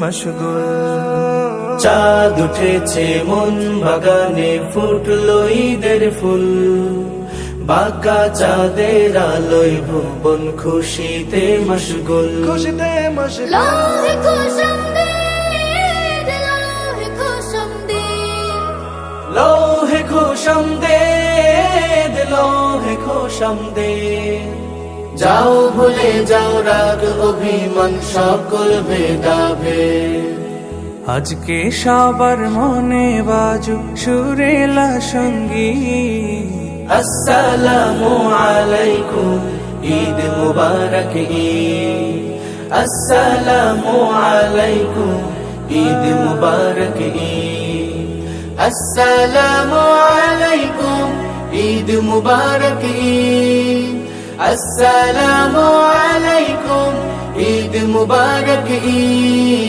মশগুল। চাঁদ উঠেছে মন বাগানে ফুটলো ঈদের ফুল। বাঁকা চাঁদের আলোয় ভুবন খুশিতে মশগুল। খুশিতে মশগুল। লোহে খুশম দে লোহে খুশম দে যাও ভুলে যাও রাগ অভিমান সকল ভেদাভে আজকে সবার মনে বাজু সুরেলা সঙ্গী আসসালামু আলাইকুম ঈদ মুবারক ঈদ। আসসালামু আলাইকুম ঈদ মুবারক ঈদ। আসসালামু আলাইকুম ঈদ মুবারক ঈদ। আসসালামু আলাইকুম ঈদ মুবারক ঈদ